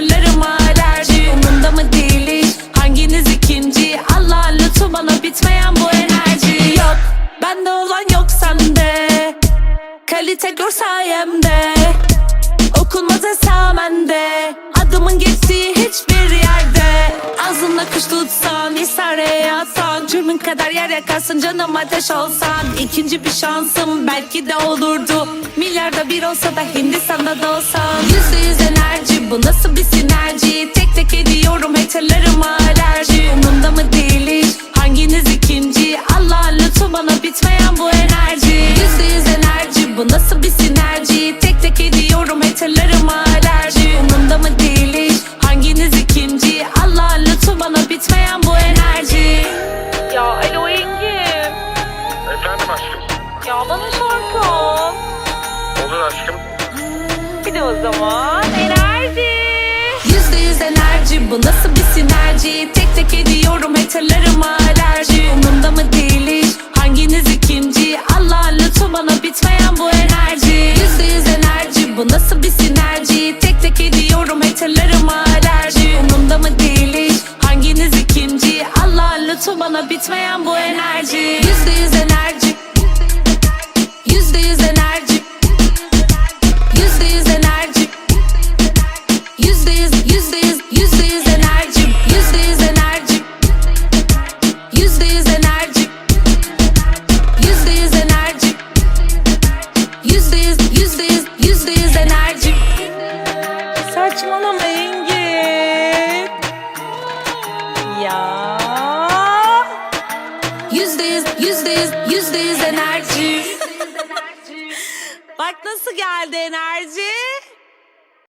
haterlarıma alerji Umurumda mı değil hiç hanginiz ikinci? Allah lütfu bana bitmeyen bu enerji. Yok bende olan yok sende. Kalite gör sayemde. Okunmaz esamende Cürmün kadar yer yakarsın canım ateş olsan. İkinci bir şansım belki de olurdu. Milyarda bir olsa da Hindistan'da da olsam Yüzde yüz enerji bu nasıl bir sinerji? Tek tek ediyorum haterlarıma alerji. Umurumda mı değil hiç hanginiz ikinci? Allah lütfu bana bitmeyen bu enerji. Yüzde yüz enerji bu nasıl bir sinerji? Tek tek ediyorum haterlarıma aşkım. Ya bana şarkı. Olur aşkım. Bir de o zaman enerji. Yüzde yüz enerji bu nasıl bir sinerji Tek tek ediyorum haterlarıma Ya. Yüzde yüz, yüzde yüz, yüzde yüz enerji Bak nasıl geldi enerji.